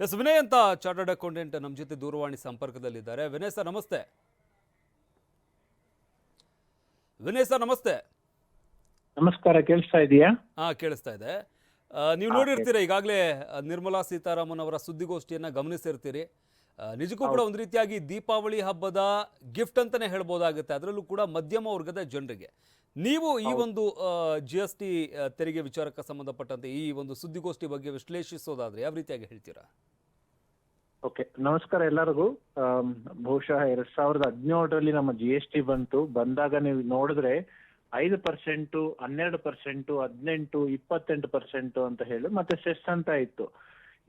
S Vinay ಅಂತ chartered accountant ನಮ್ಮ ಜೊತೆ ದೂರವಾಣಿ ಸಂಪರ್ಕದಲ್ಲಿದ್ದಾರೆ. ವಿನಯ್ ಸರ್ ನಮಸ್ತೆ. ವಿನಯ್ ಸರ್ ನಮಸ್ತೆ. ನಮಸ್ಕಾರ ಕೇಳಿಸ್ತಾ ಇದೆಯಾ? ಹಾ ಕೇಳಿಸ್ತಾ ಇದೆ. ನೀವು ನೋಡಿರ್ತೀರಾ ಈಗಾಗಲೇ ನಿರ್ಮಲಾ ಸೀತಾರಾಮನ್ ಅವರ ಸುದ್ದಿಗೋಷ್ಠಿಯನ್ನ ಗಮನಿಸಿರ್ತೀರಿ. ನಿಜಕ್ಕೂ ಕೂಡ ಒಂದು ರೀತಿಯಾಗಿ ದೀಪಾವಳಿ ಹಬ್ಬದ ಗಿಫ್ಟ್ ಅಂತಾನೆ ಹೇಳ್ಬೋದಾಗುತ್ತೆ. ಅದರಲ್ಲೂ ಕೂಡ ಮಧ್ಯಮ ವರ್ಗದ ಜನರಿಗೆ. ನೀವು ಈ ಒಂದು ಜಿ ಎಸ್ ಟಿ ತೆರಿಗೆ ವಿಚಾರಕ್ಕೆ ಸಂಬಂಧಪಟ್ಟಂತೆ ಈ ಒಂದು ಸುದ್ದಿಗೋಷ್ಠಿ ಬಗ್ಗೆ ವಿಶ್ಲೇಷಿಸೋದಾದ್ರೆ ಯಾವ ರೀತಿಯಾಗಿ ಹೇಳ್ತೀರಾ? ಓಕೆ ನಮಸ್ಕಾರ ಎಲ್ಲರಿಗೂ. ಬಹುಶಃ ಎರಡ್ ಸಾವಿರದ ಹದಿನೇಳರಲ್ಲಿ ನಮ್ಮ ಜಿ ಎಸ್ ಟಿ ಬಂತು. ಬಂದಾಗ ನೀವು ನೋಡಿದ್ರೆ ಐದು ಪರ್ಸೆಂಟು ಹನ್ನೆರಡು ಪರ್ಸೆಂಟು ಹದಿನೆಂಟು ಇಪ್ಪತ್ತೆಂಟು ಪರ್ಸೆಂಟು ಅಂತ ಹೇಳಿ ಮತ್ತೆ ಸೆಸ್ ಅಂತ ಇತ್ತು.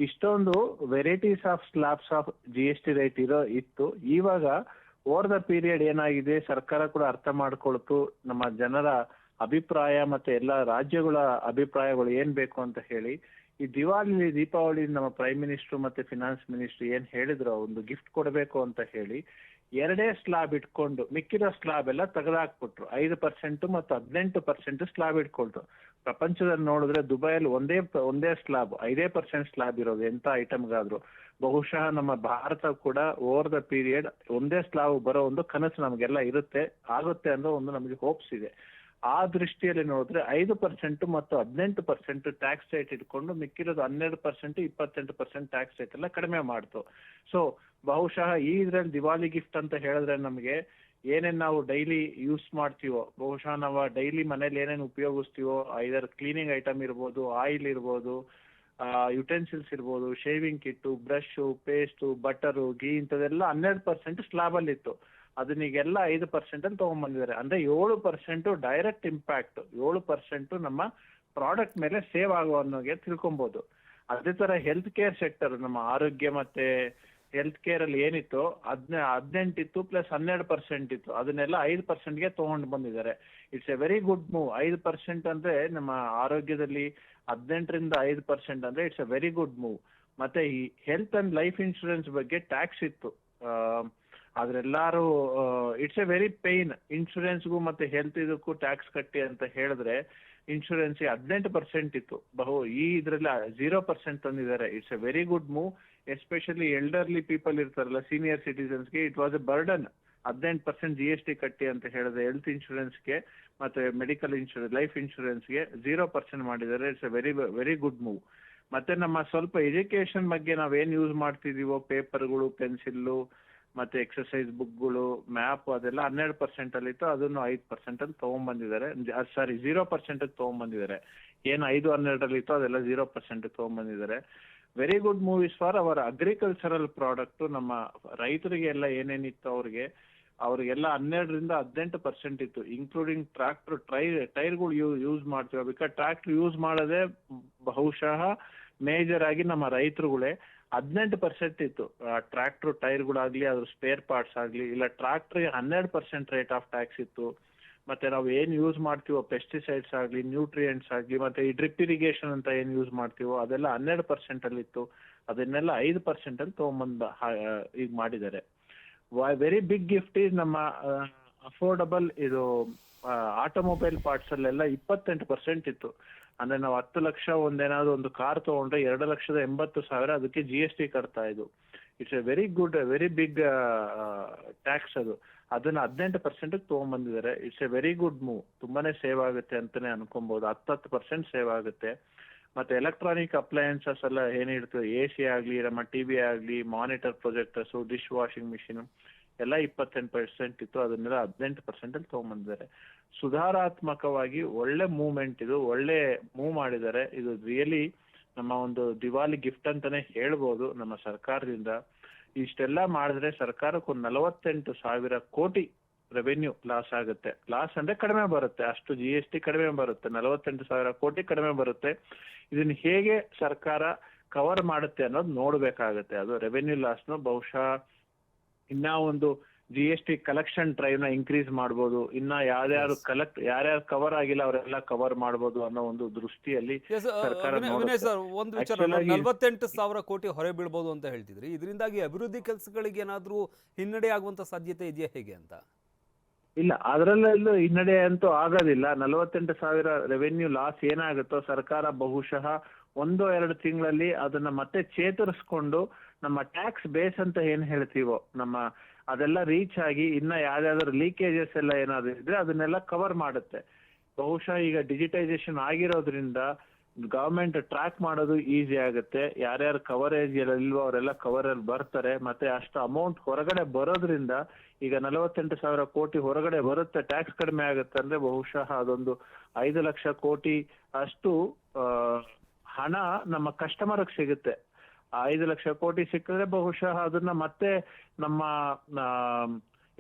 ಇಷ್ಟೊಂದು varieties of slabs of G S T rate ಇರೋ ಇತ್ತು. ಇವಾಗ ಓವರ್ ದ ಪೀರಿಯಡ್ ಏನಾಗಿದೆ, ಸರ್ಕಾರ ಕೂಡ ಅರ್ಥ ಮಾಡ್ಕೊಳ್ತು. ನಮ್ಮ ಜನರ ಅಭಿಪ್ರಾಯ ಮತ್ತೆ ಎಲ್ಲ ರಾಜ್ಯಗಳ ಅಭಿಪ್ರಾಯಗಳು ಏನ್ ಬೇಕು ಅಂತ ಹೇಳಿ. ಈ ದಿವಾಲಿ ದೀಪಾವಳಿ ನಮ್ಮ ಪ್ರೈಮ್ ಮಿನಿಸ್ಟರ್ ಮತ್ತೆ ಫಿನಾನ್ಸ್ ಮಿನಿಸ್ಟರ್ ಏನ್ ಹೇಳಿದ್ರು, ಒಂದು ಗಿಫ್ಟ್ ಕೊಡಬೇಕು ಅಂತ ಹೇಳಿ. ಎರಡೇ ಸ್ಲಾಬ್ ಇಟ್ಕೊಂಡು ಮಿಕ್ಕಿರೋ ಸ್ಲಾಬ್ ಎಲ್ಲ ತೆಗೆದಾಕ್ಬಿಟ್ರು. ಐದು ಪರ್ಸೆಂಟ್ ಮತ್ತು ಹದಿನೆಂಟು ಪರ್ಸೆಂಟ್ ಸ್ಲಾಬ್ ಇಟ್ಕೊಳ್ತು. ಪ್ರಪಂಚದಲ್ಲಿ ನೋಡಿದ್ರೆ ದುಬೈಯಲ್ಲಿ ಒಂದೇ ಒಂದೇ ಸ್ಲಾಬ್ ಐದೇ ಪರ್ಸೆಂಟ್ ಸ್ಲಾಬ್ ಇರೋದು ಎಂತ ಐಟಮ್ಗಾದ್ರು ಬಹುಶಃ ನಮ್ಮ ಭಾರತ ಕೂಡ ಓವರ್ ದ ಪೀರಿಯಡ್ ಒಂದೇ ಸ್ಲಾಬ್ ಬರೋ ಒಂದು ಕನಸು ನಮಗೆಲ್ಲ ಇರುತ್ತೆ, ಆಗುತ್ತೆ ಅನ್ನೋ ಒಂದು ನಮಗೆ ಹೋಪ್ಸ್ ಇದೆ. ಆ ದೃಷ್ಟಿಯಲ್ಲಿ ನೋಡಿದ್ರೆ ಐದು ಪರ್ಸೆಂಟ್ ಮತ್ತು ಹದಿನೆಂಟು ಪರ್ಸೆಂಟ್ ಟ್ಯಾಕ್ಸ್ ರೇಟ್ ಇಟ್ಕೊಂಡು ಮಿಕ್ಕಿರೋದು ಹನ್ನೆರಡು ಪರ್ಸೆಂಟ್ ಇಪ್ಪತ್ತೆಂಟು ಪರ್ಸೆಂಟ್ ಟ್ಯಾಕ್ಸ್ ರೇಟ್ ಎಲ್ಲ ಕಡಿಮೆ ಮಾಡ್ತು. ಸೊ ಬಹುಶಃ ಈ ಇದ್ರಲ್ಲಿ ದಿವಾಲಿ ಗಿಫ್ಟ್ ಅಂತ ಹೇಳಿದ್ರೆ ನಮಗೆ ಏನೇನ್ ನಾವು ಡೈಲಿ ಯೂಸ್ ಮಾಡ್ತೀವೋ, ಬಹುಶಃ ನಾವು ಡೈಲಿ ಮನೇಲಿ ಏನೇನು ಉಪಯೋಗಿಸ್ತೀವೋ ಐದರ್ ಕ್ಲೀನಿಂಗ್ ಐಟಮ್ ಇರ್ಬೋದು ಆಯಿಲ್ ಇರ್ಬೋದು ಯುಟೆನ್ಸಿಲ್ಸ್ ಇರ್ಬೋದು shaving kit brush paste butter ghee ಇಂಥದೆಲ್ಲ ಹನ್ನೆರಡು ಪರ್ಸೆಂಟ್ ಸ್ಲಾಬಲ್ಲಿತ್ತು ಅದನ್ನೀಗೆಲ್ಲ ಐದು ಪರ್ಸೆಂಟ್ ಅಲ್ಲಿ ತಗೊಂಡ್ಬಂದಿದ್ದಾರೆ. ಅಂದ್ರೆ ಏಳು ಪರ್ಸೆಂಟ್ ಡೈರೆಕ್ಟ್ ಇಂಪ್ಯಾಕ್ಟ್ ಏಳು ಪರ್ಸೆಂಟ್ ನಮ್ಮ ಪ್ರಾಡಕ್ಟ್ ಮೇಲೆ ಸೇವ್ ಆಗುವ ಅನ್ನೋಗೆ ತಿಳ್ಕೊಬಹುದು ಅದೇ ತರ ಹೆಲ್ತ್ ಕೇರ್ ಸೆಕ್ಟರ್ ನಮ್ಮ ಆರೋಗ್ಯ ಮತ್ತೆ ಹೆಲ್ತ್ ಕೇರ್ ಅಲ್ಲಿ ಏನಿತ್ತು ಹದ್ನ ಹದಿನೆಂಟು ಇತ್ತು ಪ್ಲಸ್ ಹನ್ನೆರಡು ಪರ್ಸೆಂಟ್ ಇತ್ತು. ಅದನ್ನೆಲ್ಲ ಐದು ಪರ್ಸೆಂಟ್ಗೆ ತಗೊಂಡು ಬಂದಿದ್ದಾರೆ. It's a very good move ಐದು ಪರ್ಸೆಂಟ್ ಅಂದ್ರೆ ನಮ್ಮ ಆರೋಗ್ಯದಲ್ಲಿ ಹದಿನೆಂಟರಿಂದ ಐದು ಪರ್ಸೆಂಟ್ ಅಂದ್ರೆ it's a very good move ಮತ್ತೆ ಈ ಹೆಲ್ತ್ ಅಂಡ್ ಲೈಫ್ ಇನ್ಶೂರೆನ್ಸ್ ಬಗ್ಗೆ ಟ್ಯಾಕ್ಸ್ ಇತ್ತು. ಆದ್ರೆಲ್ಲಾರು ಇಟ್ಸ್ ಎ ವೆರಿ ಪೈನ್ ಇನ್ಶೂರೆನ್ಸ್ಗೂ ಮತ್ತೆ ಹೆಲ್ತ್ ಇದಕ್ಕೂ ಟ್ಯಾಕ್ಸ್ ಕಟ್ಟಿ ಅಂತ ಹೇಳಿದ್ರೆ ಇನ್ಶೂರೆನ್ಸ್ ಹದಿನೆಂಟು ಪರ್ಸೆಂಟ್ ಇತ್ತು. ಬಹು, ಈ ಇದ್ರಲ್ಲಿ ಜೀರೋ ಪರ್ಸೆಂಟ್ ತಂದಿದ್ದಾರೆ. It's a very good move especially elderly people ಇರ್ತಾರಲ್ಲ ಸೀನಿಯರ್ ಸಿಟಿಸನ್ಸ್ಗೆ ಇಟ್ ವಾಸ್ ಎ ಬರ್ಡನ್ ಹದಿನೆಂಟು ಪರ್ಸೆಂಟ್ ಜಿ ಎಸ್ ಟಿ ಕಟ್ಟಿ ಅಂತ ಹೇಳಿದ್ರೆ ಹೆಲ್ತ್ ಇನ್ಶೂರೆನ್ಸ್ಗೆ ಮತ್ತೆ ಮೆಡಿಕಲ್ ಇನ್ಶೂರೆನ್ಸ್ ಲೈಫ್ ಇನ್ಶೂರೆನ್ಸ್ಗೆ ಜೀರೋ ಪರ್ಸೆಂಟ್ ಮಾಡಿದ್ದಾರೆ. It's a very very good move ಮತ್ತೆ ನಮ್ಮ ಸ್ವಲ್ಪ ಎಜುಕೇಶನ್ ಬಗ್ಗೆ ನಾವೇನ್ ಯೂಸ್ ಮಾಡ್ತಿದೀವೋ ಪೇಪರ್ಗಳು ಪೆನ್ಸಿಲ್ಲು ಮತ್ತೆ ಎಕ್ಸರ್ಸೈಸ್ ಬುಕ್ಗಳು ಮ್ಯಾಪ್ ಅದೆಲ್ಲ ಹನ್ನೆರಡು ಪರ್ಸೆಂಟ್ ಅಲ್ಲಿ ಇತ್ತು ಅದನ್ನು ಐದು ಪರ್ಸೆಂಟ್ ಅಲ್ಲಿ ತಗೊಂಡ್ಬಂದಿದ್ದಾರೆ. ಸಾರಿ ಜೀರೋ ಪರ್ಸೆಂಟ್ ತಗೊಂಡ್ಬಂದಿದ್ದಾರೆ. ಏನು ಐದು ಹನ್ನೆರಡರಲ್ಲಿ ಇತ್ತು ಅದೆಲ್ಲ zero percent ತಗೊಂಡ್ಬಂದಿದ್ದಾರೆ. Very good movies for our agricultural product ನಮ್ಮ ರೈತರಿಗೆ ಎಲ್ಲ ಏನೇನಿತ್ತು ಅವ್ರಿಗೆ, ಅವ್ರಿಗೆಲ್ಲ ಹನ್ನೆರಡರಿಂದ ಹದಿನೆಂಟು ಪರ್ಸೆಂಟ್ ಇತ್ತು ಇನ್ಕ್ಲೂಡಿಂಗ್ ಟ್ರಾಕ್ಟರ್ ಟ್ರೈ ಟೈರ್ಗಳು ಯೂಸ್ ಮಾಡ್ತೀವಿ. ಬಿಕಾಸ್ ಟ್ರಾಕ್ಟರ್ ಯೂಸ್ ಮಾಡೋದೇ ಬಹುಶಃ ಮೇಜರ್ ಆಗಿ ನಮ್ಮ ರೈತರುಗಳೇ ಹದಿನೆಂಟು ಪರ್ಸೆಂಟ್ ಇತ್ತು. ಟ್ರಾಕ್ಟರ್ ಟೈರ್ಗಳಾಗ್ಲಿ ಅದ್ರ ಸ್ಪೇರ್ ಪಾರ್ಟ್ಸ್ ಆಗ್ಲಿ, ಇಲ್ಲ ಟ್ರಾಕ್ಟರ್ಗೆ ಹನ್ನೆರಡು ಪರ್ಸೆಂಟ್ ರೇಟ್ ಆಫ್ ಟ್ಯಾಕ್ಸ್ ಇತ್ತು. ಮತ್ತೆ ನಾವು ಏನ್ ಯೂಸ್ ಮಾಡ್ತೀವೋ ಪೆಸ್ಟಿಸೈಡ್ಸ್ ಆಗ್ಲಿ ನ್ಯೂಟ್ರಿಯೆಂಟ್ಸ್ ಆಗ್ಲಿ, ಮತ್ತೆ ಈ ಡ್ರಿಪ್ ಇರಿಗೇಷನ್ ಅಂತ ಏನ್ ಯೂಸ್ ಮಾಡ್ತೀವೋ, ಅದೆಲ್ಲ ಹನ್ನೆರಡು ಪರ್ಸೆಂಟ್ ಅಲ್ಲಿ ಇತ್ತು. ಅದನ್ನೆಲ್ಲ ಐದು ಪರ್ಸೆಂಟ್ ಅಲ್ಲಿ ತಗೊಂಬಂದ ಈಗ ಮಾಡಿದ್ದಾರೆ. ವೆರಿ ಬಿಗ್ ಗಿಫ್ಟ್ ಈಸ್ ನಮ್ಮ ಅಫೋರ್ಡಬಲ್ ಇದು ಆಟೋಮೊಬೈಲ್ ಪಾರ್ಟ್ಸ್ ಅಲ್ಲೆಲ್ಲ ಇಪ್ಪತ್ತೆಂಟು ಪರ್ಸೆಂಟ್ ಇತ್ತು. ಅಂದ್ರೆ ನಾವು ಹತ್ತು ಲಕ್ಷ ಒಂದೇನಾದ್ರು ಒಂದು ಕಾರ್ ತಗೊಂಡ್ರೆ ಎರಡು ಲಕ್ಷದ ಎಂಬತ್ತು ಸಾವಿರ ಅದಕ್ಕೆ ಜಿ ಎಸ್ ಟಿ ಕಟ್ತಾ ಇದು it's a very good very big tax ಅದು. ಅದನ್ನ ಹದಿನೆಂಟು percent ತಗೊಂಡ್ಬಂದಿದ್ದಾರೆ. It's a very good move ತುಂಬಾನೇ ಸೇವ್ ಆಗುತ್ತೆ ಅಂತಾನೆ ಅನ್ಕೊಬಹುದು ಹತ್ತತ್ತು ಪರ್ಸೆಂಟ್ ಸೇವ್ ಆಗುತ್ತೆ. ಮತ್ತೆ ಎಲೆಕ್ಟ್ರಾನಿಕ್ ಅಪ್ಲಯನ್ಸಸ್ ಎಲ್ಲ ಏನಿರ್ತದೆ ಎ ಸಿ ಆಗ್ಲಿ, ನಮ್ಮ ಟಿವಿ ಆಗ್ಲಿ monitor projectors dish washing machine ಎಲ್ಲ ಇಪ್ಪತ್ತೆಂಟು ಪರ್ಸೆಂಟ್ ಇತ್ತು, ಅದನ್ನೆಲ್ಲ ಹದಿನೆಂಟು ಪರ್ಸೆಂಟ್ ಅಲ್ಲಿ ತಗೊಂಡ್ಬಂದಿದ್ದಾರೆ. ಸುಧಾರಾತ್ಮಕವಾಗಿ ಒಳ್ಳೆ ಮೂವ್ಮೆಂಟ್ ಇದು, ಒಳ್ಳೆ ಮೂವ್ ಮಾಡಿದ್ದಾರೆ. ಇದು ರಿಯಲಿ ನಮ್ಮ ಒಂದು ದಿವಾಲಿ ಗಿಫ್ಟ್ ಅಂತಾನೆ ಹೇಳ್ಬೋದು ನಮ್ಮ ಸರ್ಕಾರದಿಂದ. ಇಷ್ಟೆಲ್ಲ ಮಾಡಿದ್ರೆ ಸರ್ಕಾರಕ್ಕೆ ಒಂದು ನಲವತ್ತೆಂಟು ಸಾವಿರ ಕೋಟಿ ರೆವೆನ್ಯೂ ಲಾಸ್ ಆಗುತ್ತೆ. ಲಾಸ್ ಅಂದ್ರೆ ಕಡಿಮೆ ಬರುತ್ತೆ. ಅಷ್ಟು ಜಿ ಎಸ್ ಟಿ ಕಡಿಮೆ ಬರುತ್ತೆ. ನಲವತ್ತೆಂಟು ಸಾವಿರ ಕೋಟಿ ಕಡಿಮೆ ಬರುತ್ತೆ. ಇದನ್ನ ಹೇಗೆ ಸರ್ಕಾರ ಕವರ್ ಮಾಡುತ್ತೆ ಅನ್ನೋದು ನೋಡ್ಬೇಕಾಗತ್ತೆ. ಅದು ರೆವೆನ್ಯೂ ಲಾಸ್ನು ಬಹುಶಃ ಇನ್ನ ಒಂದು ಜಿ ಎಸ್ ಟಿ ಕಲೆಕ್ಷನ್ ಡ್ರೈವ್ನ ಇನ್ಕ್ರೀಸ್ ಮಾಡ್ಬೋದು. ಇನ್ನ ಯಾರ್ಯಾರು ಕಲೆಕ್ಟ್ ಯಾರ್ಯಾರು ಕವರ್ ಆಗಿಲ್ಲ ಅವರೆಲ್ಲ ಕವರ್ ಮಾಡ್ಬೋದು ಅನ್ನೋ ಒಂದು ದೃಷ್ಟಿಯಲ್ಲಿ ಸರ್ಕಾರ ಸರ್ ಒಂದು ವಿಚಾರ ನಲವತ್ತೆಂಟು ಸಾವಿರ ಕೋಟಿ ಹೊರೆ ಬೀಳ್ಬೋದು ಅಂತ ಹೇಳ್ತಿದ್ರಿ. ಇದರಿಂದಾಗಿ ಅಭಿವೃದ್ಧಿ ಕೆಲಸಗಳಿಗೆ ಏನಾದರೂ ಹಿನ್ನಡೆ ಆಗುವಂತ ಸಾಧ್ಯತೆ ಇದೆಯಾ ಹೇಗೆ ಅಂತ? ಇಲ್ಲ ಅದರಲ್ಲೆಲ್ಲೂ ಹಿನ್ನಡೆ ಅಂತೂ ಆಗೋದಿಲ್ಲ. ನಲವತ್ತೆಂಟು ಸಾವಿರ ರೆವೆನ್ಯೂ ಲಾಸ್ ಏನಾಗುತ್ತೋ ಸರ್ಕಾರ ಬಹುಶಃ ಒಂದೋ ಎರಡು ತಿಂಗಳಲ್ಲಿ ಅದನ್ನ ಮತ್ತೆ ಚೇತರಿಸ್ಕೊಂಡು ನಮ್ಮ ಟ್ಯಾಕ್ಸ್ ಬೇಸ್ ಅಂತ ಏನ್ ಹೇಳ್ತೀವೋ, ನಮ್ಮ ಅದೆಲ್ಲ ರೀಚ್ ಆಗಿ ಇನ್ನ ಯಾವ್ದಾದ್ರು ಲೀಕೇಜಸ್ ಎಲ್ಲ ಏನಾದ್ರು ಇದ್ರೆ ಅದನ್ನೆಲ್ಲ ಕವರ್ ಮಾಡುತ್ತೆ. ಬಹುಶಃ ಈಗ ಡಿಜಿಟೈಸೇಷನ್ ಆಗಿರೋದ್ರಿಂದ ಗವರ್ಮೆಂಟ್ ಟ್ರ್ಯಾಕ್ ಮಾಡೋದು ಈಸಿ ಆಗುತ್ತೆ. ಯಾರ್ಯಾರು ಕವರೇಜ್ ಇಲ್ವೋ ಅವರೆಲ್ಲ ಕವರಲ್ಲಿ ಬರ್ತಾರೆ. ಮತ್ತೆ ಅಷ್ಟು ಅಮೌಂಟ್ ಹೊರಗಡೆ ಬರೋದ್ರಿಂದ ಈಗ ನಲವತ್ತೆಂಟು ಸಾವಿರ ಕೋಟಿ ಹೊರಗಡೆ ಬರುತ್ತೆ ಟ್ಯಾಕ್ಸ್ ಕಡಿಮೆ ಆಗುತ್ತೆ ಅಂದ್ರೆ ಬಹುಶಃ ಅದೊಂದು ಐದು ಲಕ್ಷ ಕೋಟಿ ಅಷ್ಟು ಹಣ ನಮ್ಮ ಕಸ್ಟಮರ್ಗೆ ಸಿಗುತ್ತೆ. ಐದು ಲಕ್ಷ ಕೋಟಿ ಸಿಕ್ಕಿದ್ರೆ ಬಹುಶಃ ಅದನ್ನ ಮತ್ತೆ ನಮ್ಮ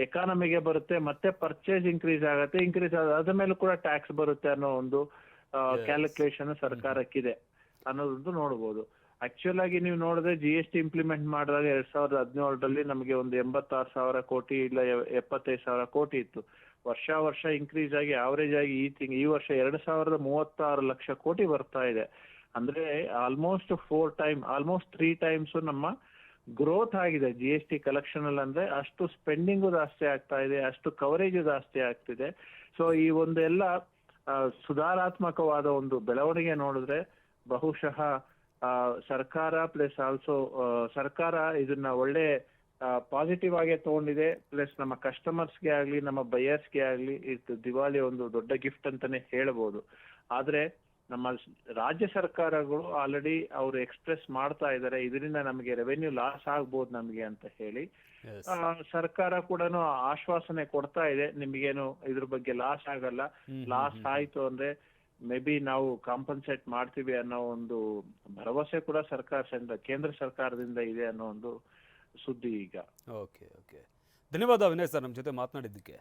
ಎಕಾನಮಿಗೆ ಬರುತ್ತೆ ಮತ್ತೆ ಪರ್ಚೇಸ್ ಇನ್ಕ್ರೀಸ್ ಆಗುತ್ತೆ. ಇನ್ಕ್ರೀಸ್ ಅದ್ರ ಮೇಲೂ ಕೂಡ ಟ್ಯಾಕ್ಸ್ ಬರುತ್ತೆ ಅನ್ನೋ ಒಂದು. ಕ್ಯಾಲ್ಕುಲೇಷನ್ ಸರ್ಕಾರಕ್ಕಿದೆ ಅನ್ನೋದೊಂದು ನೋಡ್ಬೋದು. ಆಕ್ಚುಯಲ್ ಆಗಿ ನೀವು ನೋಡಿದ್ರೆ ಜಿ ಎಸ್ ಟಿ ಇಂಪ್ಲಿಮೆಂಟ್ ಮಾಡಿದಾಗ ಎರಡ್ ಸಾವಿರದ ಹದಿನೇಳರಲ್ಲಿ ನಮಗೆ ಒಂದು ಎಂಬತ್ತಾರು ಸಾವಿರ ಕೋಟಿ ಇಲ್ಲ ಎಪ್ಪತ್ತೈದು ಸಾವಿರ ಕೋಟಿ ಇತ್ತು. ವರ್ಷ ವರ್ಷ ಇನ್ಕ್ರೀಸ್ ಆಗಿ ಆವರೇಜ್ ಆಗಿ ಈ ತಿಂಗ್ ಈ ವರ್ಷ ಎರಡ್ ಸಾವಿರದ ಮೂವತ್ತಾರು ಲಕ್ಷ ಕೋಟಿ ಬರ್ತಾ ಇದೆ. ಅಂದ್ರೆ almost four time almost three times ನಮ್ಮ ಗ್ರೋತ್ ಆಗಿದೆ. ಜಿ ಎಸ್ ಟಿ ಕಲೆಕ್ಷನ್ ಅಲ್ಲಿ ಅಂದ್ರೆ ಅಷ್ಟು ಸ್ಪೆಂಡಿಂಗ್ ಜಾಸ್ತಿ ಆಗ್ತಾ ಇದೆ, ಅಷ್ಟು ಕವರೇಜು ಜಾಸ್ತಿ ಆಗ್ತಿದೆ. ಸೊ ಈ ಒಂದು ಎಲ್ಲ ಸುಧಾರಾತ್ಮಕವಾದ ಒಂದು ಬೆಳವಣಿಗೆ ನೋಡಿದ್ರೆ ಬಹುಶಃ ಸರ್ಕಾರ ಪ್ಲಸ್ ಆಲ್ಸೋ ಸರ್ಕಾರ ಇದನ್ನ ಒಳ್ಳೆ ಪಾಸಿಟಿವ್ ಆಗಿ ತಗೊಂಡಿದೆ. ಪ್ಲಸ್ ನಮ್ಮ ಕಸ್ಟಮರ್ಸ್ಗೆ ಆಗ್ಲಿ, ನಮ್ಮ ಬಯರ್ಸ್ಗೆ ಆಗ್ಲಿ, ಇದು ದಿವಾಳಿ ಒಂದು ದೊಡ್ಡ ಗಿಫ್ಟ್ ಅಂತಾನೆ ಹೇಳ್ಬೋದು. ಆದ್ರೆ ನಮ್ಮ ರಾಜ್ಯ ಸರ್ಕಾರಗಳು ಆಲ್ರೆಡಿ ಅವರು ಎಕ್ಸ್ಪ್ರೆಸ್ ಮಾಡ್ತಾ ಇದ್ದಾರೆ ಇದರಿಂದ ನಮಗೆ ರೆವೆನ್ಯೂ ಲಾಸ್ ಆಗ್ಬೋದು ನಮಗೆ ಅಂತ ಹೇಳಿ. ಸರ್ಕಾರ ಕೂಡ ಆಶ್ವಾಸನೆ ಕೊಡ್ತಾ ಇದೆ ನಿಮ್ಗೇನು ಇದ್ರ ಬಗ್ಗೆ ಲಾಸ್ ಆಗಲ್ಲ. ಲಾಸ್ ಆಯ್ತು ಅಂದ್ರೆ ಮೇ ಬಿ ನಾವು ಕಾಂಪನ್ಸೇಟ್ ಮಾಡ್ತೀವಿ ಅನ್ನೋ ಒಂದು ಭರವಸೆ ಕೂಡ ಸರ್ಕಾರ ಕೇಂದ್ರ ಸರ್ಕಾರದಿಂದ ಇದೆ ಅನ್ನೋ ಒಂದು ಸುದ್ದಿ ಈಗ. ಓಕೆ ಓಕೆ ಧನ್ಯವಾದ ವಿನಯ್ ಸರ್ ನಮ್ಮ ಜೊತೆ ಮಾತನಾಡಿದ್ದಕ್ಕೆ.